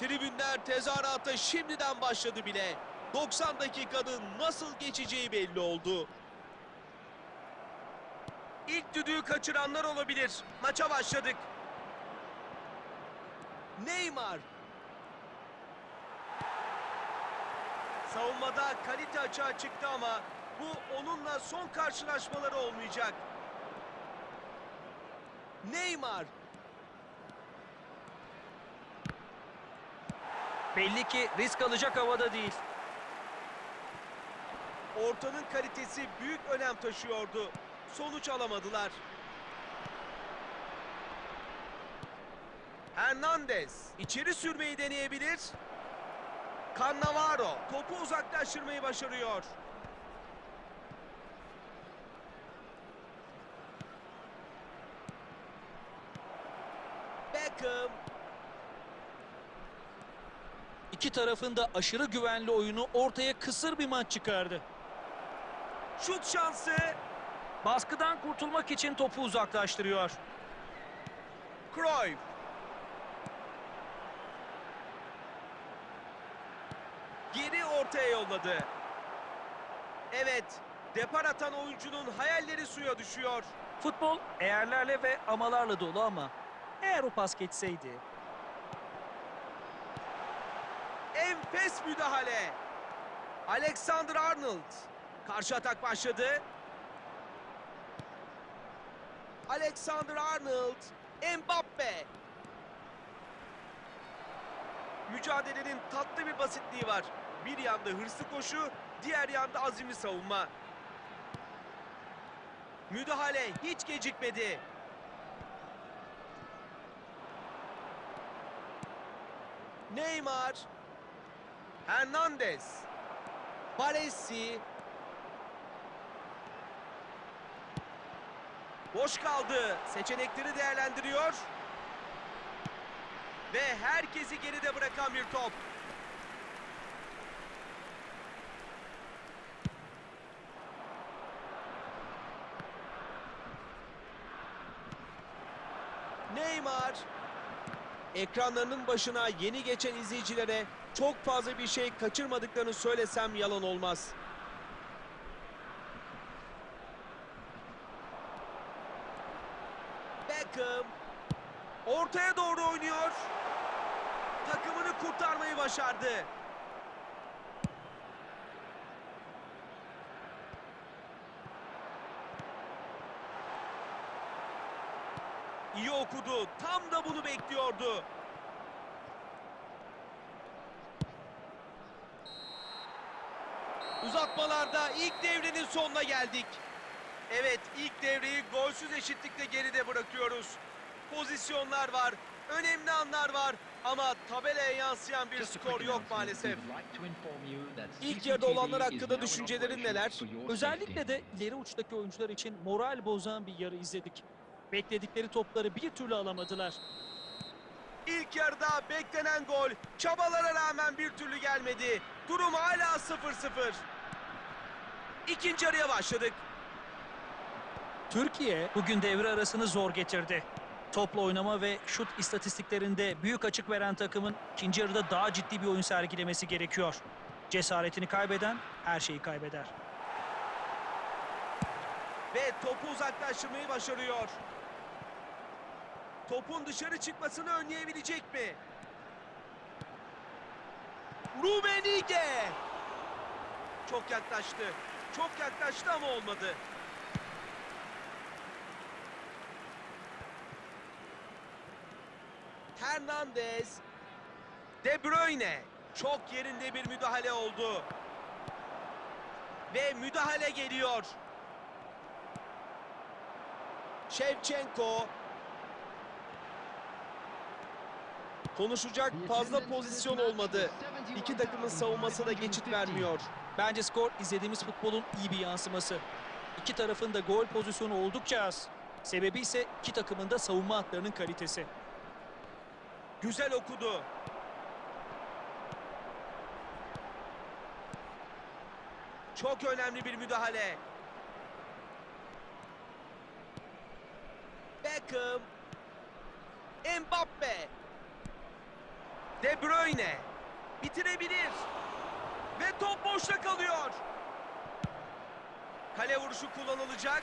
Tribünler tezahürata şimdiden başladı bile. 90 dakikanın nasıl geçeceği belli oldu. İlk düdüğü kaçıranlar olabilir. Maça başladık. Neymar. Savunmada kalite açığa çıktı ama bu onunla son karşılaşmaları olmayacak. Neymar. Belli ki risk alacak havada değil. Ortanın kalitesi büyük önem taşıyordu. Sonuç alamadılar. Hernandez içeri sürmeyi deneyebilir. Cannavaro topu uzaklaştırmayı başarıyor. Beckham İki tarafın da aşırı güvenli oyunu ortaya kısır bir maç çıkardı. şut şansı. Baskıdan kurtulmak için topu uzaklaştırıyor. Cruyff. Geri ortaya yolladı. Evet, depar atan oyuncunun hayalleri suya düşüyor. Futbol eğerlerle ve amalarla dolu ama eğer o pas geçseydi Enfes müdahale. Alexander Arnold. Karşı atak başladı. Alexander Arnold. Mbappe. Mücadelenin tatlı bir basitliği var. Bir yanda hırslı koşu, diğer yanda azimli savunma. Müdahale hiç gecikmedi. Neymar. Hernandez. Baresi. Boş kaldı. Seçenekleri değerlendiriyor. Ve herkesi geride bırakan bir top. Neymar. Ekranlarının başına yeni geçen izleyicilere çok fazla bir şey kaçırmadıklarını söylesem yalan olmaz. Beckham ortaya doğru oynuyor. Takımını kurtarmayı başardı. İyi okudu. Tam da bunu bekliyordu. Uzatmalarda ilk devrenin sonuna geldik. Evet ilk devreyi golsüz eşitlikle geride bırakıyoruz. Pozisyonlar var, önemli anlar var ama tabelaya yansıyan bir skor yok maalesef. İlk yarıda olanlar hakkında düşüncelerin neler? özellikle de ileri uçtaki oyuncular için moral bozan bir yarı izledik. Bekledikleri topları bir türlü alamadılar. İlk yarıda beklenen gol çabalara rağmen bir türlü gelmedi. Durum hala 0-0. İkinci yarıya başladık. Türkiye bugün devre arasını zor getirdi. Topla oynama ve şut istatistiklerinde büyük açık veren takımın ikinci yarıda daha ciddi bir oyun sergilemesi gerekiyor. Cesaretini kaybeden her şeyi kaybeder. Ve topu uzaklaştırmayı başarıyor. Topun dışarı çıkmasını önleyebilecek mi? Rumenige! Çok yaklaştı. Çok yaklaştı ama olmadı. Hernandez. De Bruyne. Çok yerinde bir müdahale oldu. Ve müdahale geliyor. Shevchenko. Konuşacak fazla pozisyon olmadı. İki takımın savunması da geçit vermiyor. Bence skor izlediğimiz futbolun iyi bir yansıması. İki tarafın da gol pozisyonu oldukça az. Sebebi ise iki takımın da savunma hatlarının kalitesi. Güzel okudu. Çok önemli bir müdahale. Beckham. Mbappe. De Bruyne. Bitirebilir. Ve top boşta kalıyor. Kale vuruşu kullanılacak.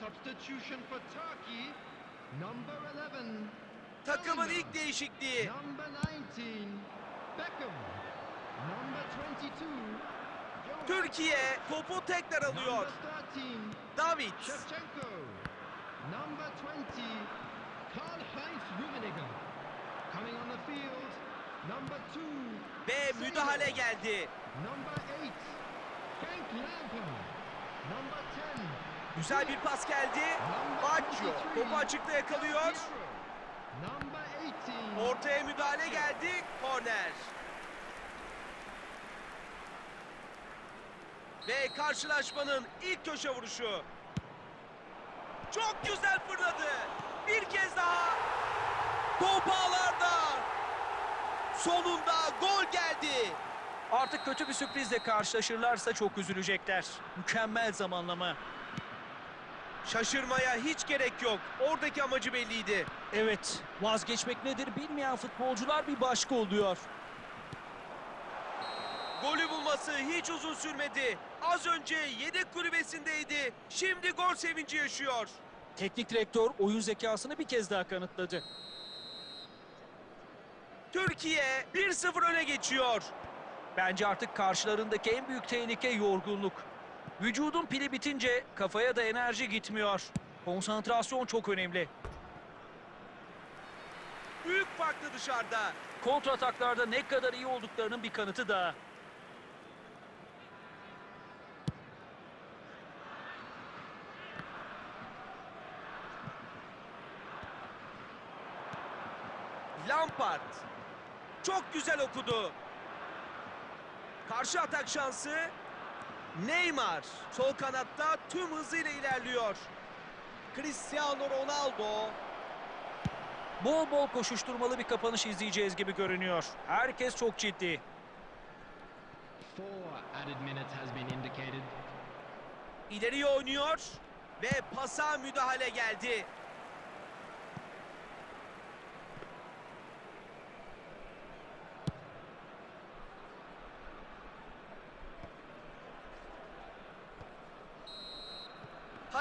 Substitution for Turkey, number 11. Takımın ilk değişikliği. Number 19, Beckham. Number 22, Johan Türkiye topu tekrar alıyor. Number 13, David. Shevchenko. Number 20, Karl-Heinz Rummenigge. Coming on the field, number 2, Ve müdahale geldi. number 8, Frank Lampard. Number 10, Güzel bir pas geldi. Baccio topu açıkta yakalıyor. Number 18. Ortaya müdahale geldi. Korner. Ve karşılaşmanın ilk köşe vuruşu. Çok güzel fırladı. Bir kez daha. Top ağlarda. Sonunda gol geldi. Artık kötü bir sürprizle karşılaşırlarsa çok üzülecekler. Mükemmel zamanlama. Şaşırmaya hiç gerek yok. Oradaki amacı belliydi. Evet, vazgeçmek nedir bilmeyen futbolcular bir başka oluyor. Golü bulması hiç uzun sürmedi. Az önce yedek kulübesindeydi. Şimdi gol sevinci yaşıyor. Teknik direktör oyun zekasını bir kez daha kanıtladı. Türkiye 1-0 öne geçiyor. Bence artık karşılarındaki en büyük tehlike yorgunluk. Vücudun pili bitince kafaya da enerji gitmiyor. Konsantrasyon çok önemli. Büyük farklı dışarıda. Kontrataklarda ne kadar iyi olduklarının bir kanıtı daha. Lampard. Çok güzel okudu. Karşı atak şansı. Neymar. Sol kanatta tüm hızıyla ilerliyor. Cristiano Ronaldo. Bol bol koşuşturmalı bir kapanış izleyeceğiz gibi görünüyor. Herkes çok ciddi. Four added minutes has been indicated. İleriye oynuyor. Ve pasa müdahale geldi.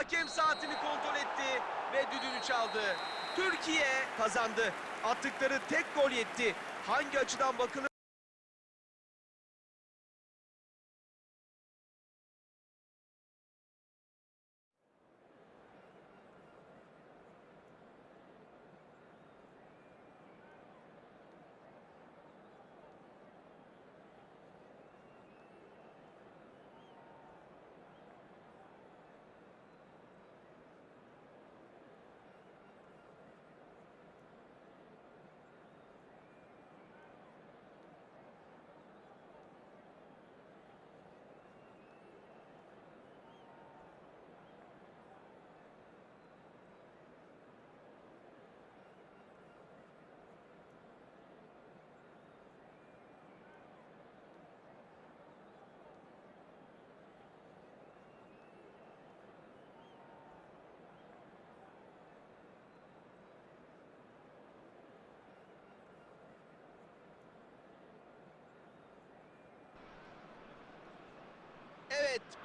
Hakem saatini kontrol etti ve düdüğünü çaldı. Türkiye kazandı. Attıkları tek gol yetti. Hangi açıdan bakılır? Evet,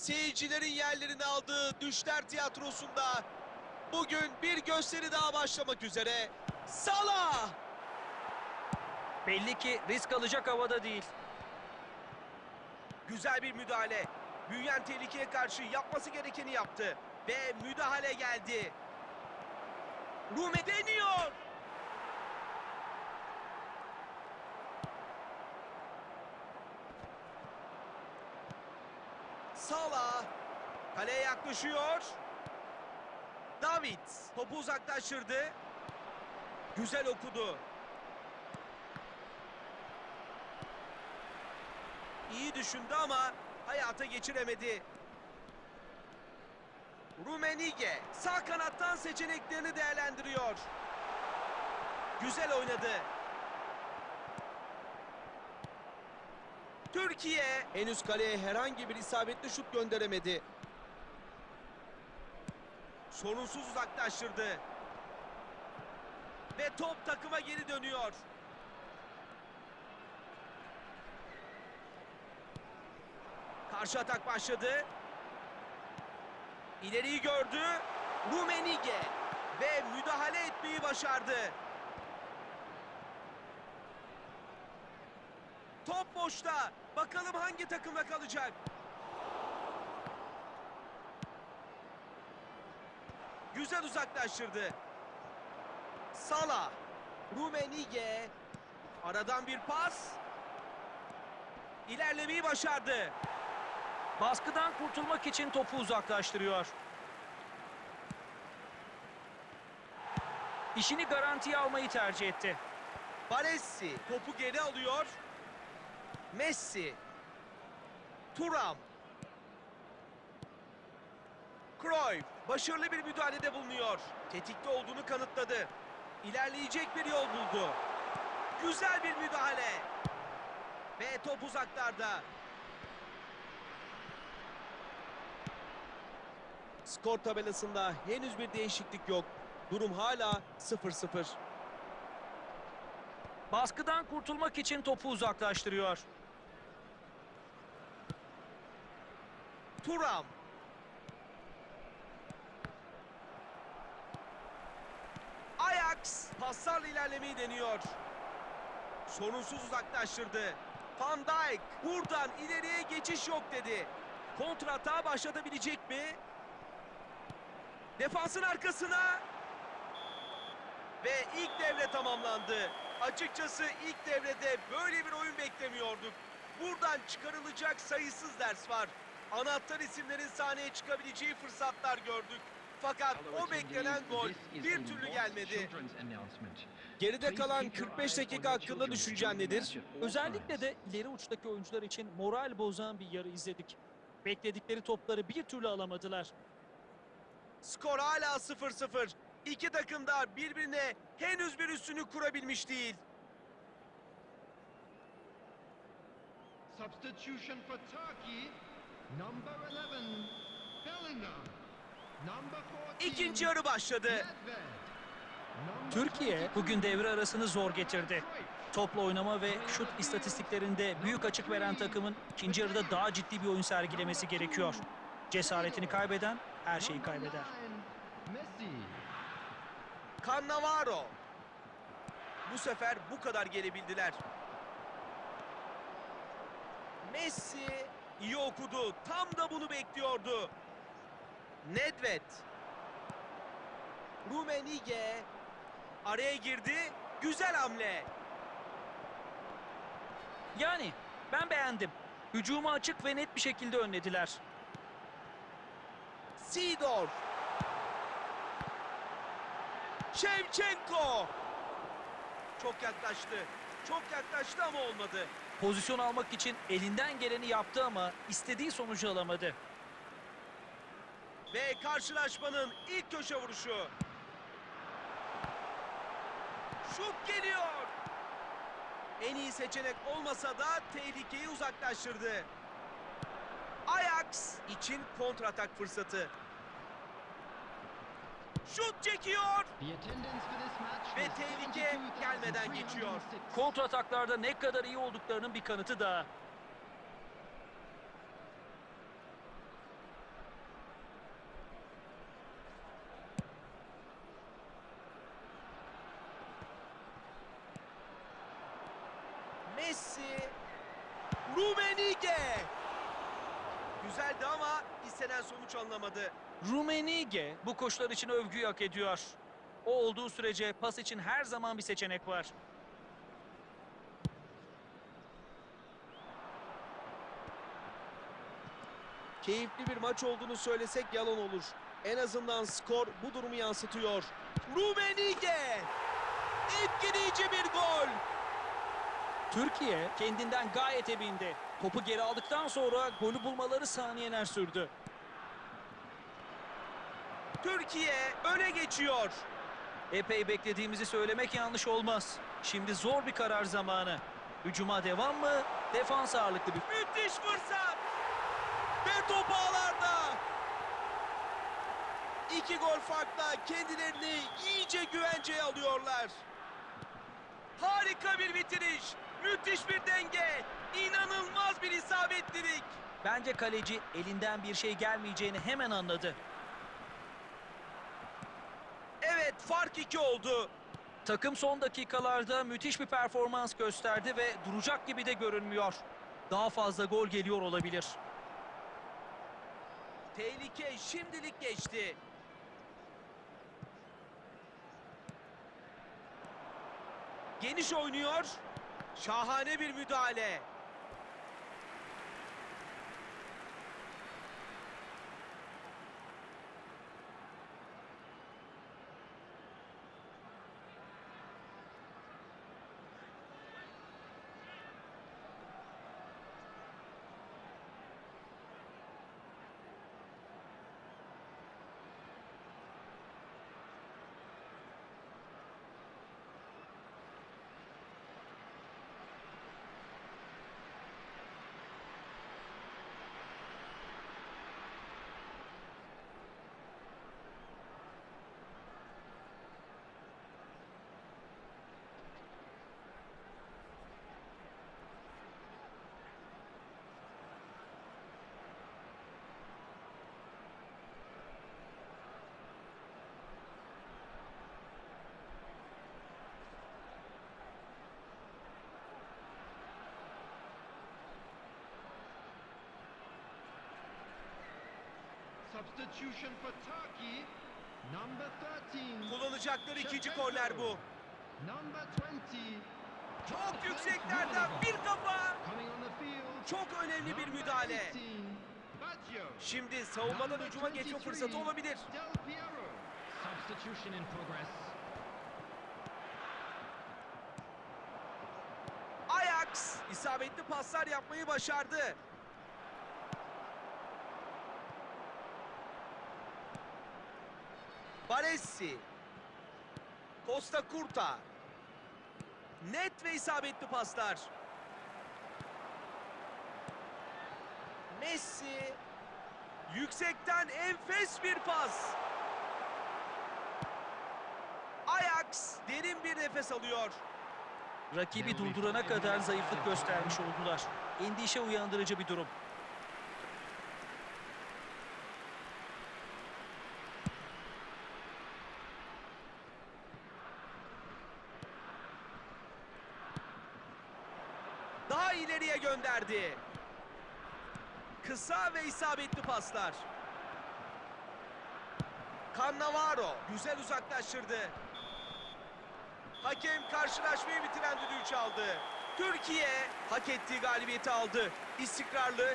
seyircilerin yerlerini aldığı Düşler Tiyatrosu'nda bugün bir gösteri daha başlamak üzere. Salah! Belli ki risk alacak havada değil. Güzel bir müdahale. Büyüyen tehlikeye karşı yapması gerekeni yaptı. Ve müdahale geldi. Rume deniyor. Salah kaleye yaklaşıyor. David topu uzaklaştırdı. Güzel okudu. İyi düşündü ama hayata geçiremedi. Rumenige sağ kanattan seçeneklerini değerlendiriyor. Güzel oynadı. Türkiye henüz kaleye herhangi bir isabetli şut gönderemedi. Sorunsuz uzaklaştırdı. Ve top takıma geri dönüyor. Karşı atak başladı. İleriyi gördü. Rumenige ve müdahale etmeyi başardı. Top boşta. Bakalım hangi takımda kalacak. Güzel uzaklaştırdı. Sala. Rumenige. Aradan bir pas. İlerlemeyi başardı. Baskıdan kurtulmak için topu uzaklaştırıyor. İşini garantiye almayı tercih etti. Baresi topu geri alıyor. Messi. Turam. Cruyff başarılı bir müdahalede bulunuyor. Tetikte olduğunu kanıtladı. İlerleyecek bir yol buldu. Güzel bir müdahale. Ve top uzaklarda. Skor tabelasında henüz bir değişiklik yok. Durum hala 0-0. Baskıdan kurtulmak için topu uzaklaştırıyor. Turam. Ajax paslarla ilerlemeyi deniyor. Sorunsuz uzaklaştırdı. Van Dijk buradan ileriye geçiş yok dedi. Kontratağa başlatabilecek mi? Defansın arkasına. Ve ilk devre tamamlandı. Açıkçası ilk devrede böyle bir oyun beklemiyorduk. Buradan çıkarılacak sayısız ders var. Anahtar isimlerin sahneye çıkabileceği fırsatlar gördük. Fakat o beklenen gol bir türlü gelmedi. Geride kalan 45 dakika hakkında düşüncen nedir? Özellikle de ileri uçtaki oyuncular için moral bozan bir yarı izledik. Bekledikleri topları bir türlü alamadılar. Skor hala 0-0. İki takım da birbirine henüz bir üstünlük kurabilmiş değil. Substitution for Turkey. Number 11, Bellingham. Number 14, İkinci yarı başladı. Türkiye 22, bugün devre arasını zor getirdi. Topla oynama ve şut istatistiklerinde büyük açık veren takımın ikinci yarıda daha ciddi bir oyun sergilemesi gerekiyor. Cesaretini kaybeden her şeyi kaybeder. Cannavaro. Bu sefer bu kadar gelebildiler. Messi iyi okudu. Tam da bunu bekliyordu. Nedved. Rumenige araya girdi. Güzel hamle. Yani ben beğendim. Hücumu açık ve net bir şekilde önlediler. Sidorf. Şevçenko. Çok yaklaştı. Çok yaklaştı ama olmadı. Pozisyon almak için elinden geleni yaptı ama istediği sonucu alamadı. Ve karşılaşmanın ilk köşe vuruşu. Şut geliyor. En iyi seçenek olmasa da tehlikeyi uzaklaştırdı. Ajax için kontratak fırsatı. Şut çekiyor ve tehlike gelmeden geçiyor. 72,306. Kontrataklarda ne kadar iyi olduklarının bir kanıtı daha. Messi, Rumenige. Güzeldi ama istenen sonuç alınamadı. Rumenige bu koşular için övgüyü hak ediyor. O olduğu sürece pas için her zaman bir seçenek var. Keyifli bir maç olduğunu söylesek yalan olur. En azından skor bu durumu yansıtıyor. Rumenige! Etkileyici bir gol. Türkiye kendinden gayet emindi. Topu geri aldıktan sonra golü bulmaları saniyeler sürdü. Türkiye öne geçiyor. Epey beklediğimizi söylemek yanlış olmaz. Şimdi zor bir karar zamanı. Hücuma devam mı? Defans ağırlıklı bir... Müthiş fırsat. Ve top ağlarda. İki gol farkla kendilerini iyice güvenceye alıyorlar. Harika bir bitiriş. Müthiş bir denge. İnanılmaz bir isabetlilik. Bence kaleci elinden bir şey gelmeyeceğini hemen anladı. Evet fark iki oldu. Takım son dakikalarda müthiş bir performans gösterdi ve duracak gibi de görünmüyor. Daha fazla gol geliyor olabilir. Tehlike şimdilik geçti. Geniş oynuyor. Şahane bir müdahale. Substitution for Turkey, number 13. Kullanacakları ikinci korner bu. Number 20. Çok yükseklerden bir kafa. Coming on the field. Çok önemli bir müdahale. 18, Baggio. Şimdi savunmadan hücuma geçme 23, fırsatı olabilir. Ajax isabetli paslar yapmayı başardı. Baresi. Costa Curta. Net ve isabetli paslar. Messi. Yüksekten enfes bir pas. Ajax derin bir nefes alıyor. Rakibi durdurana kadar zayıflık göstermiş oldular. Endişe uyandırıcı bir durum. Daha gönderdi. Kısa ve isabetli paslar. Cannavaro güzel uzaklaştırdı. Hakem karşılaşmayı bitiren düdüğü çaldı. Türkiye hak ettiği galibiyeti aldı. İstikrarlı,